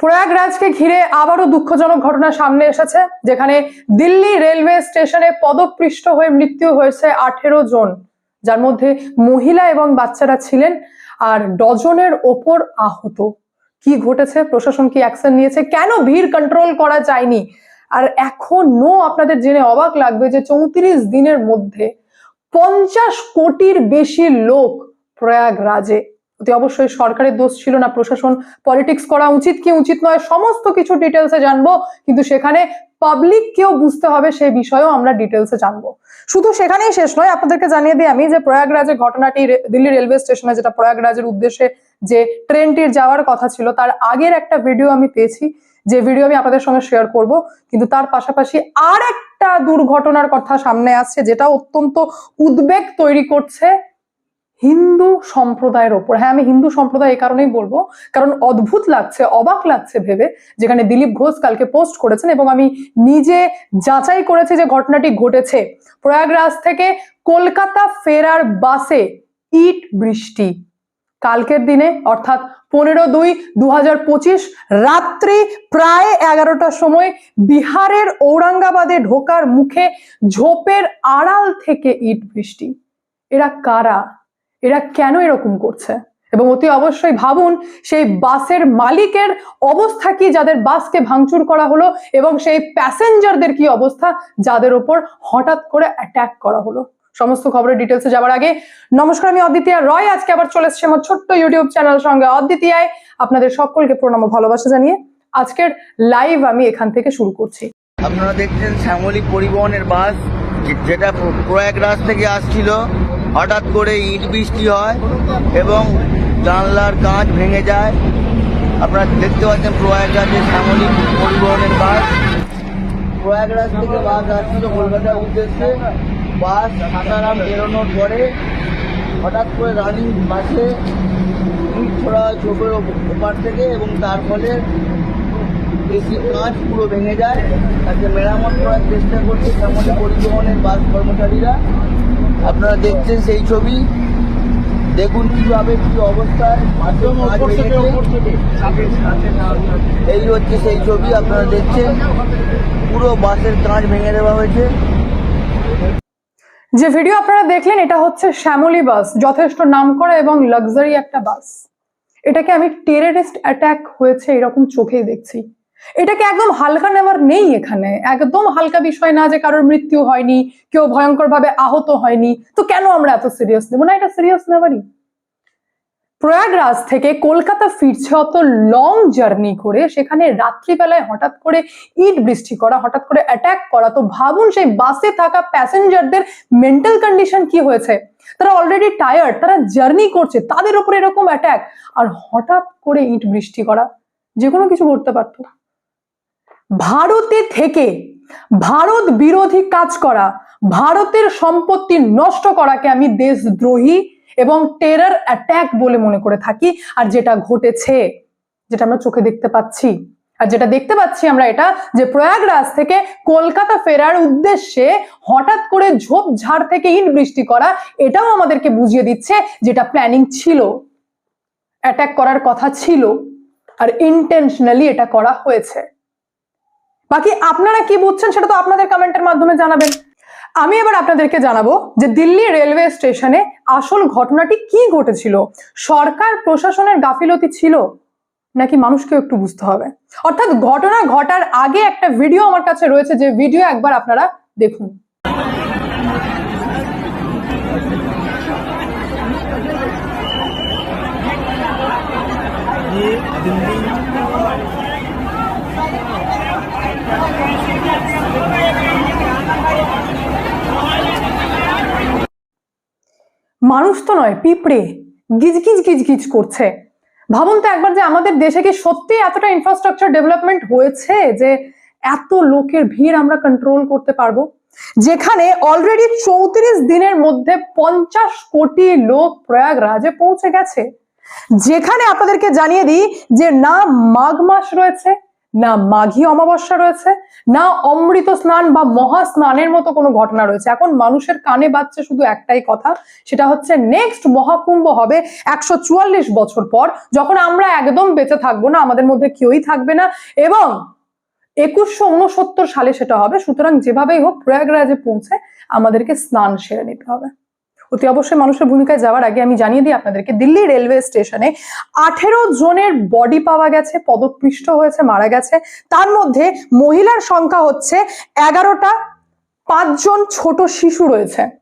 প্রয়াগরাজকে ঘিরে আবারও দুঃখজনক ঘটনা সামনে এসেছে, যেখানে দিল্লি রেলওয়ে স্টেশনে পদপৃষ্ঠ হয়ে মৃত্যু হয়েছে আঠেরো জন, যার মধ্যে মহিলা এবং বাচ্চারা ছিলেন আর ডজনের ওপর আহত। কি ঘটেছে? প্রশাসন কি অ্যাকশন নিয়েছে? কেন ভিড় কন্ট্রোল করা যায়নি? আর এখনও আপনাদের জেনে অবাক লাগবে যে চৌত্রিশ দিনের মধ্যে পঞ্চাশ কোটির বেশি লোক প্রয়াগরাজে অবশ্যই সরকারের দোষ ছিল না, প্রশাসন পলিটিক্স করা উচিত কি উচিত নয়, সমস্ত কিছু ডিটেলসে জানব, কিন্তু সেখানে পাবলিক কেও বুঝতে হবে সেই বিষয়েও আমরা ডিটেলসে জানব। শুধু সেখানেই শেষ নয়, আপনাদেরকে জানিয়ে দিই আমি যে প্রয়াগরাজের ঘটনাটি দিল্লি রেলওয়ে স্টেশনে যেটা প্রয়াগরাজের উদ্দেশ্যে যে ট্রেনটির যাওয়ার কথা ছিল, তার আগের একটা ভিডিও আমি পেয়েছি, যে ভিডিও আমি আপনাদের সঙ্গে শেয়ার করব, কিন্তু তার পাশাপাশি আর একটা দুর্ঘটনার কথা সামনে আসছে, যেটা অত্যন্ত উদ্বেগ তৈরি করছে হিন্দু সম্প্রদায়ের ওপর। হ্যাঁ আমি হিন্দু সম্প্রদায় এই কারণেই বলব, কারণ অদ্ভুত লাগছে, অবাক লাগছে ভেবে, যেখানে দিলীপ ঘোষ কালকে পোস্ট করেছেন এবং আমি নিজে যাচাই করেছি যে ঘটনাটি ঘটেছে। প্রয়াগরাজ থেকে কলকাতা ফেরার বাসে ইট বৃষ্টি। কালকের দিনে, অর্থাৎ পনেরো দুই দু রাত্রি প্রায় এগারোটার সময় বিহারের ঔরঙ্গাবাদে ঢোকার মুখে ঝোপের আড়াল থেকে ইট বৃষ্টি। এরা কারা? এরা কেন এরকম করছে? এবং অতি অবশ্যই ভাবুন, সেই বাসের মালিকের অবস্থা কি যাদের বাসকে ভাঙচুর করা হলো এবং সেই প্যাসেঞ্জারদের কি অবস্থা যাদের ওপর হঠাৎ করে অ্যাটাক করা হলো? সমস্ত খবরের ডিটেলসে যাওয়ার আগে নমস্কার, আমি অদ্বিতীয়া রয়। আজকে আবার চলে এসেছি আমার ছোট্ট ইউটিউব চ্যানেল সঙ্গে। অদ্বিতীয়ায় আপনাদের সকলকে প্রণাম ভালোবাসা জানিয়ে আজকের লাইভ আমি এখান থেকে শুরু করছি। আপনারা দেখছেন শ্যামলী পরিবহনের বাস যেটা প্র- প্রয়াগরাজ থেকে আসছিল। হঠাৎ করে ইট বৃষ্টি হয় এবং জানলার কাঁচ ভেঙে যায়। আপনারা দেখতে পাচ্ছেন প্রয়াগরাজের শ্যামলী পরিবহনের বাস প্রয়াগরাজ থেকে বাস আসছিল কলকাতার উদ্দেশ্যে। বাস সাসারাম বেরোনোর পরে হঠাৎ করে রানিং বাসে ইট ছোড়া হয় চোখের ওপার থেকে এবং তার ফলে এসি কাঁচ পুরো ভেঙে যায়। তাকে মেরামত করার চেষ্টা করছে শ্যামলী পরিবহনের বাস কর্মচারীরা। আপনারা দেখছেন সেই ছবি। দেখুন কীভাবে কি অবস্থায়। এই হচ্ছে সেই ছবি আপনারা দেখছেন। পুরো বাসের কাঁচ ভেঙে দেওয়া হয়েছে। যে ভিডিও আপনারা দেখলেন এটা হচ্ছে শ্যামলী বাস যথেষ্ট নামকরা এবং লাক্সারি একটা বাস। এটাকে আমি টেররিস্ট অ্যাটাক হয়েছে এরকম চোখেই দেখছি। এটাকে একদম হালকা নেওয়ার নেই এখানে। একদম হালকা বিষয় না যে কারোর মৃত্যু হয়নি, কেউ ভয়ঙ্কর ভাবে আহত হয়নি। তো কেন আমরা এত সিরিয়াস নেব? না, এটা সিরিয়াস নেওয়ারই। প্রয়াগরাজ থেকে কলকাতা ফিরছে অত লং জার্নি করে, সেখানে রাত্রিবেলায় হঠাৎ করে ইট বৃষ্টি করা, হঠাৎ করে অ্যাটাক করা। তো ভাবুন সেই বাসে থাকা প্যাসেঞ্জারদের মেন্টাল কন্ডিশন কি হয়েছে? তারা অলরেডি টায়ার্ড তারা জার্নি করছে, তাদের উপর এরকম অ্যাটাক আর হঠাৎ করে ইট বৃষ্টি করা, যে কোনো কিছু করতে পারত। ভারতে থেকে ভারত বিরোধী কাজ করা, ভারতের সম্পত্তি নষ্ট করাকে আমি দেশদ্রোহী এবং টেরার অ্যাটাক বলে মনে করে থাকি। আর যেটা ঘটেছে, যেটা আমরা চোখে দেখতে পাচ্ছি, আর যেটা দেখতে পাচ্ছি আমরা এটা যে প্রয়াগরাজ থেকে কলকাতা ফেরার উদ্দেশ্যে হঠাৎ করে ঝোপঝাড় থেকে ইট বৃষ্টি করা, এটাও আমাদেরকে বুঝিয়ে দিচ্ছে যেটা প্ল্যানিং ছিল। অ্যাটাক করার কথা ছিল, আর ইন্টেনশনালি এটা করা হয়েছে। বাকি আপনারা কি বুঝছেন সেটা তো আপনাদের কমেন্টের মাধ্যমে জানাবেন। আমি এবার আপনাদেরকে জানাব যে দিল্লি রেলওয়ে স্টেশনে আসল ঘটনাটি কি ঘটেছিল। সরকার, প্রশাসনের গাফিলতি ছিল? নাকি মানুষকে একটু বুঝতে হবে? অর্থাৎ ঘটনা ঘটার আগে একটা ভিডিও আমার কাছে রয়েছে, যে ভিডিও একবার আপনারা দেখুন। মানুষ তো নয়, পিঁপড়ে। গিজগিজ গিজগিজ করছে। ভাবুন তো একবার যে আমাদের দেশে কি সত্যি এতটা ইনফ্রাস্ট্রাকচার ডেভেলপমেন্ট হয়েছে যে এত লোকের ভিড় আমরা কন্ট্রোল করতে পারব? যেখানে অলরেডি চৌত্রিশ দিনের মধ্যে পঞ্চাশ কোটি লোক প্রয়াগরাজে পৌঁছে গেছে। যেখানে আপনাদেরকে জানিয়ে দিই যে না, মাঘ মাস রয়েছে না মাঘী অমাবস্যা রয়েছে, না অমৃত স্নান বা মহা স্নানের মতো কোনো ঘটনা রয়েছে। এখন মানুষের কানে বাজছে শুধু একটাই কথা, সেটা হচ্ছে নেক্সট মহাকুম্ভ হবে একশো চুয়াল্লিশ বছর পর, যখন আমরা একদম বেঁচে থাকব না, আমাদের মধ্যে কেউই থাকবে না এবং একুশশো উনসত্তর সালে সেটা হবে, সুতরাং যেভাবেই হোক প্রয়াগরাজে পৌঁছে আমাদেরকে স্নান সেরে নিতে হবে। অতি অবশ্যই মানুষের ভূমিকায় যাওয়ার আগে আমি জানিয়ে দিই আপনাদেরকে, দিল্লি রেলওয়ে স্টেশনে আঠেরো জনের বডি পাওয়া গেছে পদপৃষ্ট হয়েছে, মারা গেছে। তার মধ্যে মহিলার সংখ্যা হচ্ছে এগারোটা, পাঁচজন ছোট শিশু রয়েছে।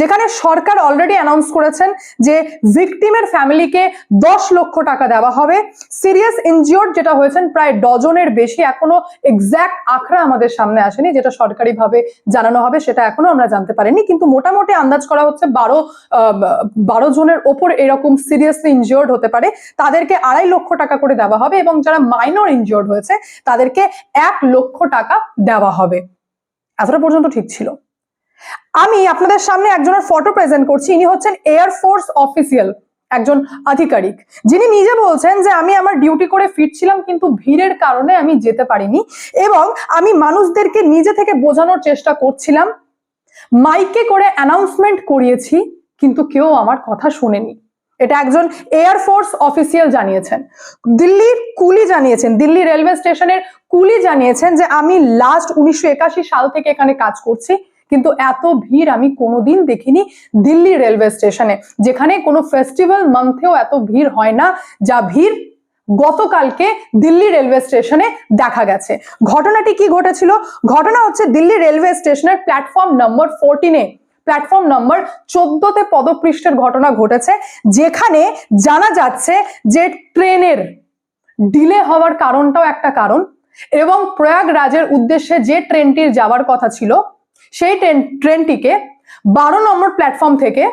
যেখানে সরকার অলরেডি অ্যানাউন্স করেছেন যে ভিকটিমের ফ্যামিলিকে দশ লক্ষ টাকা দেওয়া হবে। সিরিয়াস ইনজিওর্ড যেটা হয়েছেন প্রায় ডজনের বেশি, এখনও এক্স্যাক্ট আখড়া আমাদের সামনে আসেনি, যেটা সরকারিভাবে জানানো হবে, সেটা এখনও আমরা জানতে পারিনি। কিন্তু মোটামুটি আন্দাজ করা হচ্ছে বারো বারো জনের ওপর এরকম সিরিয়াসলি ইনজিওর্ড হতে পারে। তাদেরকে আড়াই লক্ষ টাকা করে দেওয়া হবে এবং যারা মাইনর ইনজিওর্ড হয়েছে, তাদেরকে এক লক্ষ টাকা দেওয়া হবে। এতটা পর্যন্ত ঠিক ছিল। আমি আপনাদের সামনে একজনের ফটো প্রেজেন্ট করছি, ইনি হচ্ছেন এয়ার ফোর্স অফিসিয়াল একজন আধিকারিক। যিনি নিজে বলছেন যে আমি আমার ডিউটি করে ফিরছিলাম কিন্তু ভিড়ের কারণে আমি যেতে পারিনি এবং আমি মানুষদেরকে নিজে থেকে বোঝানোর চেষ্টা করছিলাম। মাইকে করে অ্যানাউন্সমেন্ট করিয়েছি, কিন্তু কেউ আমার কথা শোনেনি। এটা একজন এয়ার ফোর্স অফিসিয়াল জানিয়েছেন। দিল্লির কুলি জানিয়েছেন, দিল্লি রেলওয়ে স্টেশনের কুলি জানিয়েছেন যে আমি লাস্ট উনিশশো একাশি সাল থেকে এখানে কাজ করছি। কিন্তু এত ভিড় আমি কোনোদিন দেখিনি দিল্লি রেলওয়ে স্টেশনে যেখানে কোনো ফেস্টিভ্যাল মান্থেও এত ভিড় হয় না, যা ভিড় গতকালকে দিল্লি রেলওয়ে স্টেশনে দেখা গেছে। ঘটনাটি কি ঘটেছিল? ঘটনা হচ্ছে দিল্লি রেলওয়ে স্টেশনের প্ল্যাটফর্ম নম্বর ফোরটিনে প্ল্যাটফর্ম নম্বর চোদ্দতে পদপৃষ্ঠের ঘটনা ঘটেছে, যেখানে জানা যাচ্ছে যে ট্রেনের ডিলে হওয়ার কারণটাও একটা কারণ এবং প্রয়াগরাজের উদ্দেশ্যে যে ট্রেনটির যাওয়ার কথা ছিল সেই ট্রেন, ট্রেনটিকে বারো নম্বর প্ল্যাটফর্ম থেকে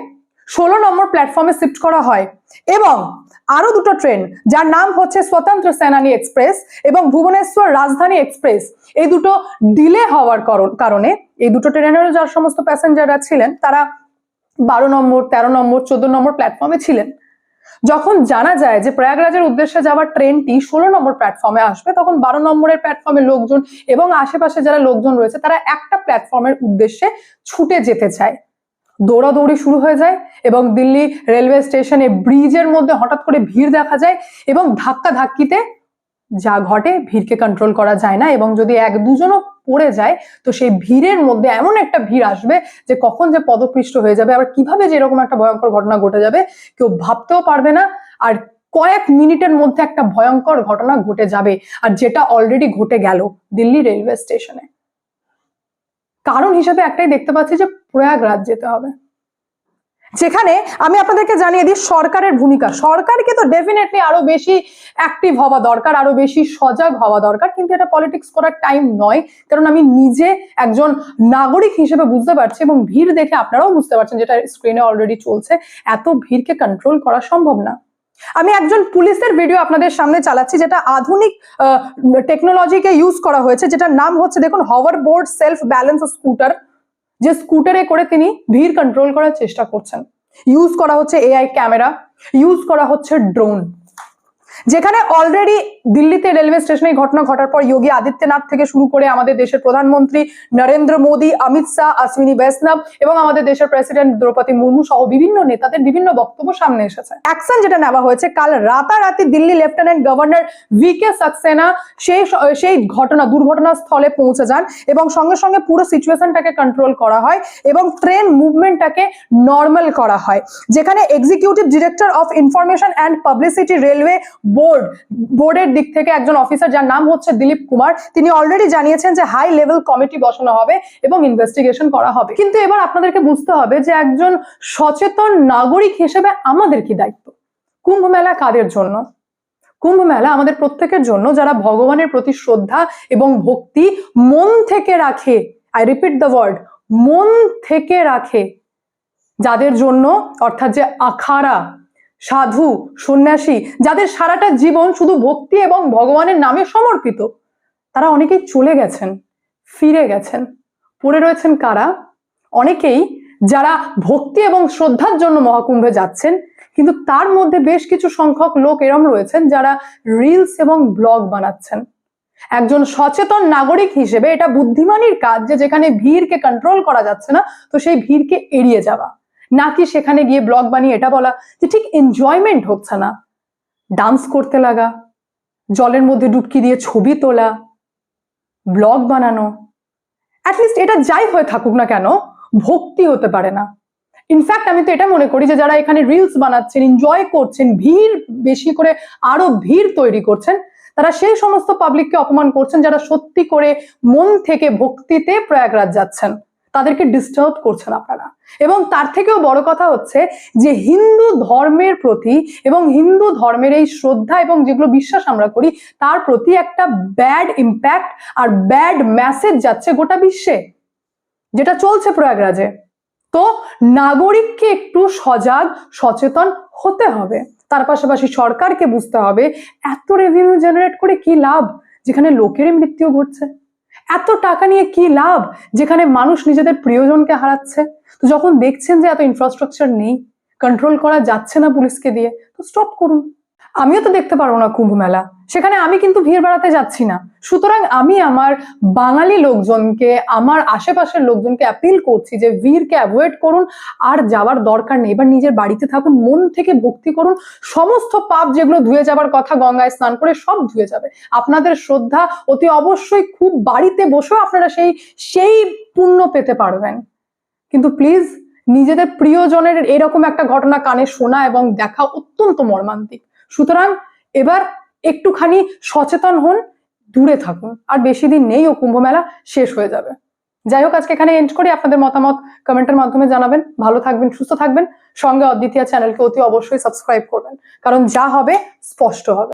ষোলো নম্বর প্ল্যাটফর্মে শিফট করা হয়। এবং আরও দুটো ট্রেন, যার নাম হচ্ছে স্বতন্ত্র সেনানী এক্সপ্রেস এবং ভুবনেশ্বর রাজধানী এক্সপ্রেস, এই দুটো ডিলে হওয়ার করণ- কারণে এই দুটো ট্রেনেরও যার সমস্ত প্যাসেঞ্জাররা ছিলেন, তারা বারো নম্বর, তেরো নম্বর, চোদ্দ নম্বর প্ল্যাটফর্মে ছিলেন। যখন জানা যায় যে প্রয়াগরাজের উদ্দেশ্যে যাওয়ার ট্রেনটি ষোলো নম্বর প্ল্যাটফর্মে আসবে, তখন বারো নম্বরের প্ল্যাটফর্মের লোকজন এবং আশেপাশে যারা লোকজন রয়েছে, তারা একটা প্ল্যাটফর্মের উদ্দেশ্যে ছুটে যেতে চায়। দৌড়াদৌড়ি শুরু হয়ে যায় এবং দিল্লি রেলওয়ে স্টেশনে ব্রিজের মধ্যে হঠাৎ করে ভিড় দেখা যায় এবং ধাক্কা ধাক্কিতে যা ঘটে ভিড়কে কন্ট্রোল করা যায় না এবং যদি এক দুজনও পড়ে যায়, তো সেই ভিড়ের মধ্যে এমন একটা ভিড় আসবে যে কখন যে পদপৃষ্ট হয়ে যাবে, আবার কীভাবে যে এরকম একটা ভয়ঙ্কর ঘটনা ঘটে যাবে, কেউ ভাবতেও পারবে না। আর কয়েক মিনিটের মধ্যে একটা ভয়ঙ্কর ঘটনা ঘটে যাবে, আর যেটা অলরেডি ঘটে গেল দিল্লি রেলওয়ে স্টেশনে কারণ হিসেবে একটাই দেখতে পাচ্ছি যে প্রয়াগরাজ যেতে হবে। যেখানে আমি আপনাদেরকে জানিয়ে দিই সরকারের ভূমিকা। সরকারকে তো ডেফিনেটলি আরও বেশি অ্যাক্টিভ হওয়া দরকার, আরও বেশি সজাগ হওয়া দরকার, কিন্তু এটা পলিটিক্স করার টাইম নয়। কারণ আমি নিজে একজন নাগরিক হিসেবে বুঝতে পারছি এবং ভিড় দেখে আপনারাও বুঝতে পারছেন যেটা স্ক্রিনে অলরেডি চলছে, এত ভিড়কে কন্ট্রোল করা সম্ভব না। আমি একজন পুলিশের ভিডিও আপনাদের সামনে চালাচ্ছি, যেটা আধুনিক টেকনোলজিকে ইউজ করা হয়েছে, যেটার নাম হচ্ছে, দেখুন hover board self balance scooter যে স্কুটারে করে তিনি ভিড় কন্ট্রোল করার চেষ্টা করছেন। ইউজ করা হচ্ছে এআই ক্যামেরা ইউজ করা হচ্ছে ড্রোন যেখানে অলরেডি দিল্লিতে রেলওয়ে স্টেশনে ঘটনা ঘটার পর যোগী আদিত্যনাথ থেকে শুরু করে আমাদের দেশের প্রধানমন্ত্রী নরেন্দ্র মোদী, অমিত শাহ, অশ্বিনী বৈষ্ণব এবং আমাদের দেশের প্রেসিডেন্ট দ্রৌপদী মুর্মু সহ বিভিন্ন নেতাদের বিভিন্ন বক্তব্য সামনে এসেছে। অ্যাকশন যেটা নেওয়া হয়েছে, কাল রাতারাতি Delhi lieutenant governor V K Saxena সেই সেই ঘটনা দুর্ঘটনা স্থলে পৌঁছে যান এবং সঙ্গে সঙ্গে পুরো সিচুয়েশনটাকে কন্ট্রোল করা হয় এবং ট্রেন মুভমেন্টটাকে নর্মাল করা হয়। যেখানে executive director of information and publicity railway board, বোর্ডের দিক থেকে একজন অফিসার যার নাম হচ্ছে দিলীপ কুমার, তিনি অলরেডি জানিয়েছেন যে হাই লেভেল কমিটি বসানো হবে এবং ইনভেস্টিগেশন করা হবে। কিন্তু এবার আপনাদেরকে বুঝতে হবে যে একজন সচেতন নাগরিক হিসেবে আমাদের কি দায়িত্ব? কুম্ভ মেলা কাদের জন্য? কুম্ভ মেলা আমাদের প্রত্যেকের জন্য, যারা ভগবানের প্রতি শ্রদ্ধা এবং ভক্তি মন থেকে রাখে আই রিপিট দ্য ওয়ার্ড মন থেকে রাখে, যাদের জন্য, অর্থাৎ যে আখাড়া সাধু, সন্ন্যাসী, যাদের সারাটা জীবন শুধু ভক্তি এবং ভগবানের নামে সমর্পিত, তারা অনেকেই চলে গেছেন, ফিরে গেছেন। পড়ে রয়েছেন কারা? অনেকেই যারা ভক্তি এবং শ্রদ্ধার জন্য মহাকুম্ভে যাচ্ছেন, কিন্তু তার মধ্যে বেশ কিছু সংখ্যক লোক এরম রয়েছেন যারা রিলস এবং ব্লগ বানাচ্ছেন। একজন সচেতন নাগরিক হিসেবে এটা বুদ্ধিমানের কাজ যে যেখানে ভিড়কে কন্ট্রোল করা যাচ্ছে না, তো সেই ভিড়কে এড়িয়ে যাওয়া। নাকি সেখানে গিয়ে ব্লগ বানিয়ে এটা বলা যে ঠিক এনজয়মেন্ট হচ্ছে না ডান্স করতে লাগা, জলের মধ্যে ডুবকি দিয়ে ছবি তোলা, ব্লগ বানানো। অ্যাটলিস্ট এটা যাই হয়ে থাকুক না কেন, ভক্তি হতে পারে না। ইনফ্যাক্ট আমি তো এটা মনে করি যে যারা এখানে রিলস বানাচ্ছেন এনজয় করছেন, ভিড় বেশি করে আরও ভিড় তৈরি করছেন, তারা সেই সমস্ত পাবলিককে অপমান করছেন যারা সত্যি করে মন থেকে ভক্তিতে প্রয়াগরাজ যাচ্ছেন। তাদেরকে ডিস্টার্ব করছেন আপনারা। এবং তার থেকেও বড় কথা হচ্ছে যে হিন্দু ধর্মের প্রতি এবং হিন্দু ধর্মের এই শ্রদ্ধা এবং যেগুলো বিশ্বাস আমরা করি, তার প্রতি একটা ব্যাড ইম্প্যাক্ট আর ব্যাড মেসেজ যাচ্ছে গোটা বিশ্বে। যেটা চলছে প্রয়াগরাজে। তো নাগরিককে একটু সজাগ, সচেতন হতে হবে। তার পাশাপাশি সরকারকে বুঝতে হবে, এত রেভিনিউ জেনারেট করে কি লাভ? যেখানে লোকেরই মৃত্যু ঘটছে। এত টাকা নিয়ে কি লাভ? যেখানে মানুষ নিজেদের প্রিয়জনকে হারাচ্ছে। তো যখন দেখছেন যে এত ইনফ্রাস্ট্রাকচার নেই কন্ট্রোল করা যাচ্ছে না পুলিশকে দিয়ে, তো স্টপ করুন। আমিও তো দেখতে পারব না কুম্ভ মেলা। সেখানে আমি কিন্তু ভিড় বাড়াতে যাচ্ছি না। সুতরাং আমি আমার বাঙালি লোকজনকে, আমার আশেপাশের লোকজনকে অ্যাপিল করছি যে ভিড়কে অ্যাভয়েড করুন, আর যাওয়ার দরকার নেই। এবার নিজের বাড়িতে থাকুন, মন থেকে ভক্তি করুন, সমস্ত পাপ যেগুলো ধুয়ে যাবার কথা গঙ্গায় স্নান করে সব ধুয়ে যাবে। আপনাদের শ্রদ্ধা অতি অবশ্যই খুব বাড়িতে বসেও আপনারা সেই সেই পুণ্য পেতে পারবেন। কিন্তু প্লিজ নিজেদের প্রিয়জনের এরকম একটা ঘটনা কানে শোনা এবং দেখা অত্যন্ত মর্মান্তিক। সুতরাং এবার একটুখানি সচেতন হন, দূরে থাকুন, আর বেশি দিন নেই ও কুম্ভ মেলা শেষ হয়ে যাবে। যাই হোক, আজকে এখানে এন্ড করি। আপনাদের মতামত কমেন্টের মাধ্যমে জানাবেন। ভালো থাকবেন, সুস্থ থাকবেন। সঙ্গে অদ্বিতীয় চ্যানেলকে অতি অবশ্যই সাবস্ক্রাইব করবেন। কারণ যা হবে, স্পষ্ট হবে।